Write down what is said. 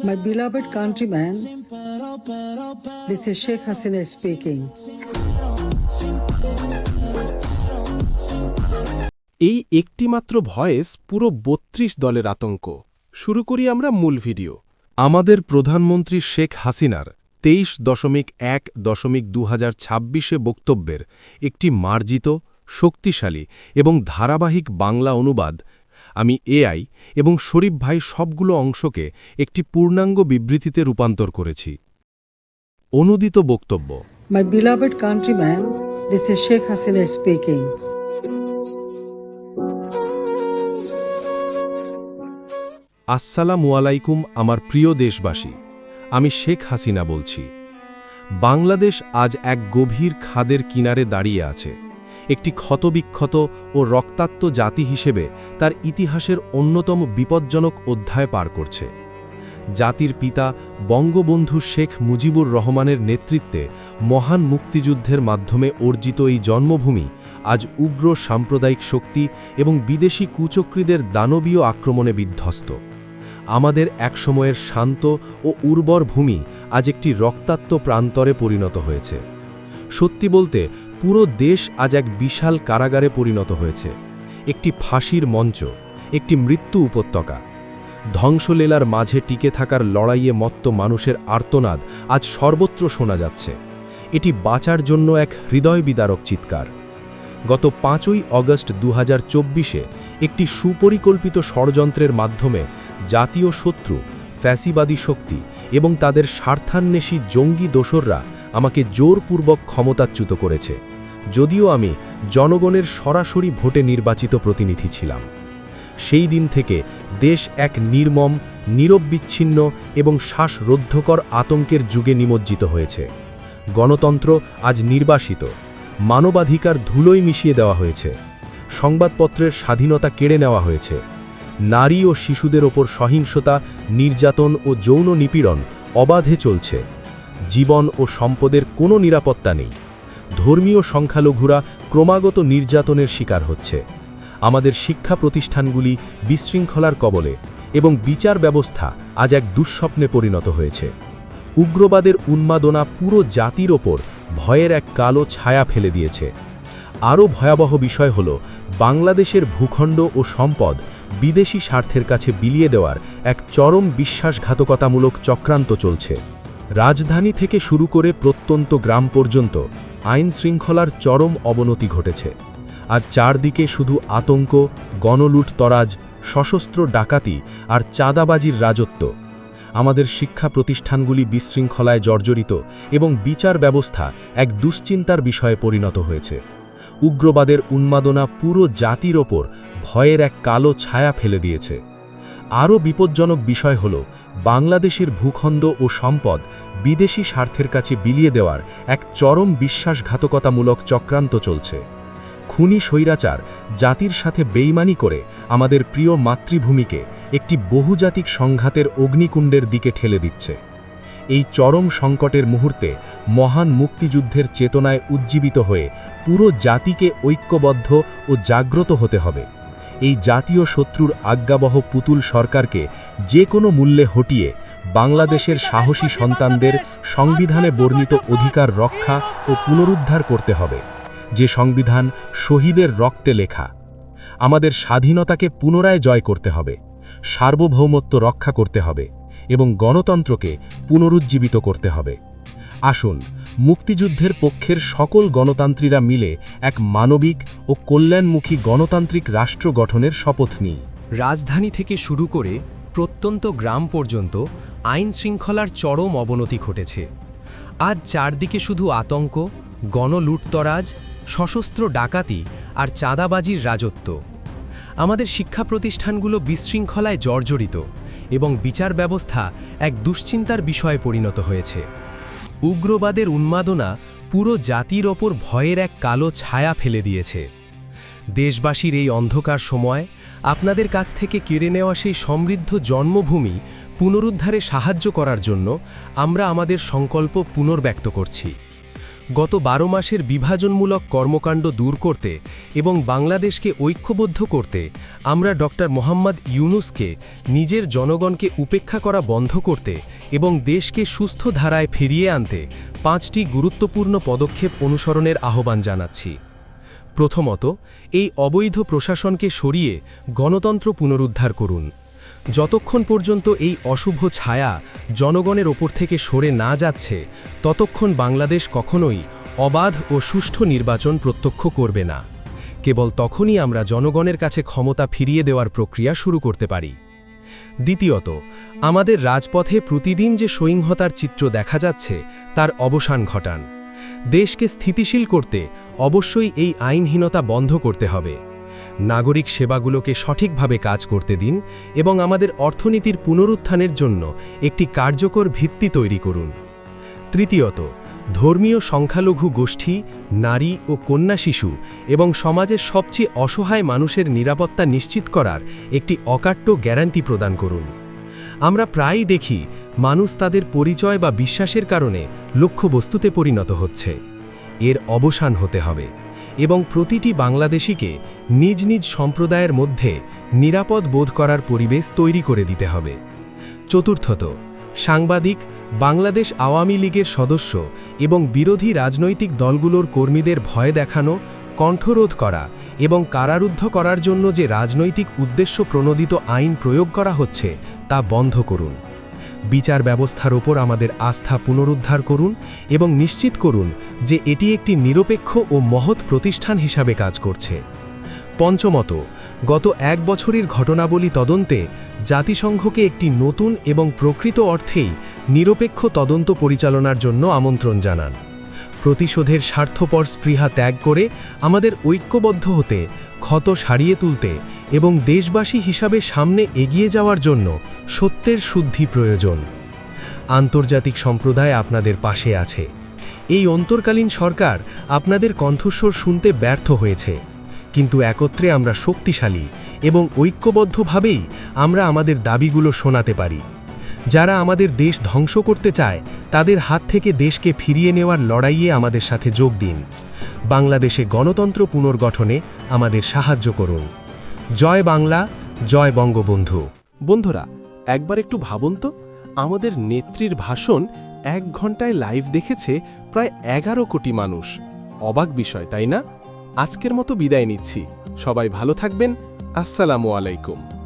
My beloved countrymen, this is Sheikh Hasina speaking. এই একটিমাত্র voice পুরো বত্রিশ দলের আতঙ্ক শুরু করি আমরা মূল ভিডিও আমাদের প্রধানমন্ত্রী শেখ হাসিনার তেইশ দশমিক এক দশমিক দু বক্তব্যের একটি মার্জিত শক্তিশালী এবং ধারাবাহিক বাংলা অনুবাদ আমি এআই এবং শরীফ ভাই সবগুলো অংশকে একটি পূর্ণাঙ্গ বিবৃতিতে রূপান্তর করেছি। অনুদিত বক্তব্য। My beloved countrymen, this is Sheikh Hasina speaking. আসসালামু আলাইকুম আমার প্রিয় দেশবাসী আমি শেখ হাসিনা বলছি। বাংলাদেশ আজ এক গভীর খাদের কিনারে দাঁড়িয়ে আছে। একটি ক্ষতবিক্ষত ও রক্তাক্ত জাতি হিসেবে তার ইতিহাসের অন্যতম বিপজ্জনক অধ্যায় পার করছে। জাতির পিতা বঙ্গবন্ধু শেখ মুজিবুর রহমানের নেতৃত্বে মহান মুক্তিযুদ্ধের মাধ্যমে অর্জিত এই জন্মভূমি আজ উগ্র সাম্প্রদায়িক শক্তি এবং বিদেশি কুচক্রীদের দানবীয় আক্রমণে বিধ্বস্ত। আমাদের একসময়ের শান্ত ও উর্বর ভূমি আজ একটি রক্তাক্ত প্রান্তরে পরিণত হয়েছে। সত্যি বলতে পুরো দেশ আজ এক বিশাল কারাগারে পরিণত হয়েছে। একটি ফাঁসির মঞ্চ, একটি মৃত্যু উপত্যকা। ধ্বংসলীলার মাঝে টিকে থাকার লড়াইয়ে মত্ত মানুষের আর্তনাদ আজ সর্বত্র শোনা যাচ্ছে। এটি বাঁচার জন্য এক হৃদয় বিদারক চিৎকার। গত পাঁচই অগস্ট দু হাজার একটি সুপরিকল্পিত ষড়যন্ত্রের মাধ্যমে জাতীয় শত্রু, ফ্যাসিবাদী শক্তি এবং তাদের স্বার্থান্বেষী জঙ্গি দোসররা আমাকে জোরপূর্বক ক্ষমতাচ্যুত করেছে। যদিও আমি জনগণের সরাসরি ভোটে নির্বাচিত প্রতিনিধি ছিলাম। সেই দিন থেকে দেশ এক নির্মম নিরববিচ্ছিন্ন এবং শ্বাসরোদ্ধকর আতঙ্কের যুগে নিমজ্জিত হয়েছে। গণতন্ত্র আজ নির্বাসিত, মানবাধিকার ধুলোয় মিশিয়ে দেওয়া হয়েছে, সংবাদপত্রের স্বাধীনতা কেড়ে নেওয়া হয়েছে, নারী ও শিশুদের ওপর সহিংসতা, নির্যাতন ও যৌন নিপীড়ন অবাধে চলছে, জীবন ও সম্পদের কোনো নিরাপত্তা নেই। ধর্মীয় সংখ্যালঘুরা ক্রমাগত নির্যাতনের শিকার হচ্ছে। আমাদের শিক্ষা প্রতিষ্ঠানগুলি বিশৃঙ্খলার কবলে এবং বিচার ব্যবস্থা আজ এক দুঃস্বপ্নে পরিণত হয়েছে। উগ্রবাদের উন্মাদনা পুরো জাতির ওপর ভয়ের এক কালো ছায়া ফেলে দিয়েছে। আরও ভয়াবহ বিষয় হল, বাংলাদেশের ভূখণ্ড ও সম্পদ বিদেশি স্বার্থের কাছে বিলিয়ে দেওয়ার এক চরম বিশ্বাসঘাতকতামূলক চক্রান্ত চলছে। রাজধানী থেকে শুরু করে প্রত্যন্ত গ্রাম পর্যন্ত আইন শৃঙ্খলার চরম অবনতি ঘটেছে, আর চারদিকে শুধু আতঙ্ক গণলুট তরাজ সশস্ত্র ডাকাতি আর চাঁদাবাজির রাজত্ব। আমাদের শিক্ষা প্রতিষ্ঠানগুলি বিশৃঙ্খলায় জর্জরিত এবং বিচার ব্যবস্থা এক দুশ্চিন্তার বিষয়ে পরিণত হয়েছে। উগ্রবাদের উন্মাদনা পুরো জাতির ওপর ভয়ের এক কালো ছায়া ফেলে দিয়েছে। আরও বিপজ্জনক বিষয় হল বাংলাদেশের ভূখণ্ড ও সম্পদ বিদেশি স্বার্থের কাছে বিলিয়ে দেওয়ার এক চরম বিশ্বাসঘাতকতামূলক চক্রান্ত চলছে। খুনি স্বৈরাচার জাতির সাথে বেইমানি করে আমাদের প্রিয় মাতৃভূমিকে একটি বহুজাতিক সংঘাতের অগ্নিকুণ্ডের দিকে ঠেলে দিচ্ছে। এই চরম সংকটের মুহূর্তে মহান মুক্তিযুদ্ধের চেতনায় উজ্জীবিত হয়ে পুরো জাতিকে ঐক্যবদ্ধ ও জাগ্রত হতে হবে। এই জাতীয় শত্রুর আজ্ঞাবহ পুতুল সরকারকে যে কোনো মূল্যে হটিয়ে বাংলাদেশের সাহসী সন্তানদের সংবিধানে বর্ণিত অধিকার রক্ষা ও পুনরুদ্ধার করতে হবে। যে সংবিধান শহীদের রক্তে লেখা। আমাদের স্বাধীনতাকে পুনরায় জয় করতে হবে, সার্বভৌমত্ব রক্ষা করতে হবে এবং গণতন্ত্রকে পুনরুজ্জীবিত করতে হবে। আসুন মুক্তিযুদ্ধের পক্ষের সকল গণতান্ত্রীরা মিলে এক মানবিক ও কল্যাণমুখী গণতান্ত্রিক রাষ্ট্র গঠনের শপথ নিই। রাজধানী থেকে শুরু করে প্রত্যন্ত গ্রাম পর্যন্ত আইন শৃঙ্খলার চরম অবনতি ঘটেছে। আজ চারদিকে শুধু আতঙ্ক, গণলুটতরাজ, সশস্ত্র ডাকাতি আর চাঁদাবাজির রাজত্ব। আমাদের শিক্ষা প্রতিষ্ঠানগুলো বিশৃঙ্খলায় জর্জরিত এবং বিচার ব্যবস্থা এক দুশ্চিন্তার বিষয়ে পরিণত হয়েছে। উগ্রবাদের উন্মাদনা পুরো জাতির ওপর ভয়ের এক কালো ছায়া ফেলে দিয়েছে। দেশবাসীর এই অন্ধকার সময় আপনাদের কাছ থেকে কেড়ে নেওয়া সেই সমৃদ্ধ জন্মভূমি পুনরুদ্ধারে সাহায্য করার জন্য আমরা আমাদের সংকল্প পুনর্ব্যক্ত করছি। গত বারো মাসের বিভাজনমূলক কর্মকাণ্ড দূর করতে এবং বাংলাদেশকে ঐক্যবদ্ধ করতে আমরা ডক্টর মোহাম্মদ ইউনুসকে, নিজের জনগণকে উপেক্ষা করা বন্ধ করতে এবং দেশকে সুস্থ ধারায় ফিরিয়ে আনতে পাঁচটি গুরুত্বপূর্ণ পদক্ষেপ অনুসরণের আহ্বান জানাচ্ছি। প্রথমত, এই অবৈধ প্রশাসনকে সরিয়ে গণতন্ত্র পুনরুদ্ধার করুন। যতক্ষণ পর্যন্ত এই অশুভ ছায়া জনগণের ওপর থেকে সরে না যাচ্ছে, ততক্ষণ বাংলাদেশ কখনোই অবাধ ও সুষ্ঠু নির্বাচন প্রত্যক্ষ করবে না। কেবল তখনই আমরা জনগণের কাছে ক্ষমতা ফিরিয়ে দেওয়ার প্রক্রিয়া শুরু করতে পারি। দ্বিতীয়ত, আমাদের রাজপথে প্রতিদিন যে সহিংহতার চিত্র দেখা যাচ্ছে, তার অবসান ঘটান। দেশকে স্থিতিশীল করতে অবশ্যই এই আইনহীনতা বন্ধ করতে হবে। নাগরিক সেবাগুলোকে সঠিকভাবে কাজ করতে দিন এবং আমাদের অর্থনীতির পুনরুত্থানের জন্য একটি কার্যকর ভিত্তি তৈরি করুন। তৃতীয়ত, ধর্মীয় সংখ্যালঘু গোষ্ঠী, নারী ও কন্যা শিশু এবং সমাজের সবচেয়ে অসহায় মানুষের নিরাপত্তা নিশ্চিত করার একটি অকাট্য গ্যারান্টি প্রদান করুন। আমরা প্রায়ই দেখি মানুষ তাদের পরিচয় বা বিশ্বাসের কারণে লক্ষ্যবস্তুতে পরিণত হচ্ছে। এর অবসান হতে হবে। এবং প্রতিটি বাংলাদেশিকে নিজ নিজ সম্প্রদায়ের মধ্যে নিরাপদ বোধ করার পরিবেশ তৈরি করে দিতে হবে। চতুর্থত, সাংবাদিক, বাংলাদেশ আওয়ামী লীগের সদস্য এবং বিরোধী রাজনৈতিক দলগুলোর কর্মীদের ভয় দেখানো, কণ্ঠরোধ করা এবং কারারুদ্ধ করার জন্য যে রাজনৈতিক উদ্দেশ্য প্রণোদিত আইন প্রয়োগ করা হচ্ছে তা বন্ধ করুন। বিচার ব্যবস্থার ওপর আমাদের আস্থা পুনরুদ্ধার করুন এবং নিশ্চিত করুন যে এটি একটি নিরপেক্ষ ও মহৎ প্রতিষ্ঠান হিসাবে কাজ করছে। পঞ্চমত, গত এক বছরের ঘটনাবলী তদন্তে জাতিসংঘকে একটি নতুন এবং প্রকৃত অর্থেই নিরপেক্ষ তদন্ত পরিচালনার জন্য আমন্ত্রণ জানান। প্রতিশোধের স্বার্থপর স্পৃহা ত্যাগ করে আমাদের ঐক্যবদ্ধ হতে, ক্ষত সারিয়ে তুলতে এবং দেশবাসী হিসাবে সামনে এগিয়ে যাওয়ার জন্য সত্যের শুদ্ধি প্রয়োজন। আন্তর্জাতিক সম্প্রদায় আপনাদের পাশে আছে। এই অন্তর্কালীন সরকার আপনাদের কণ্ঠস্বর শুনতে ব্যর্থ হয়েছে। কিন্তু একত্রে আমরা শক্তিশালী এবং ঐক্যবদ্ধভাবেই আমরা আমাদের দাবিগুলো শোনাতে পারি। যারা আমাদের দেশ ধ্বংস করতে চায়, তাদের হাত থেকে দেশকে ফিরিয়ে নেওয়ার লড়াইয়ে আমাদের সাথে যোগ দিন। বাংলাদেশে গণতন্ত্র পুনর্গঠনে আমাদের সাহায্য করুন। জয় বাংলা, জয় বঙ্গবন্ধু। বন্ধুরা, একবার একটু ভাবুন তো, আমাদের নেত্রীর ভাষণ এক ঘন্টায় লাইভ দেখেছে প্রায় এগারো কোটি মানুষ। অবাক বিষয়, তাই না? আজকের মতো বিদায় নিচ্ছি। সবাই ভালো থাকবেন। আসসালামু আলাইকুম।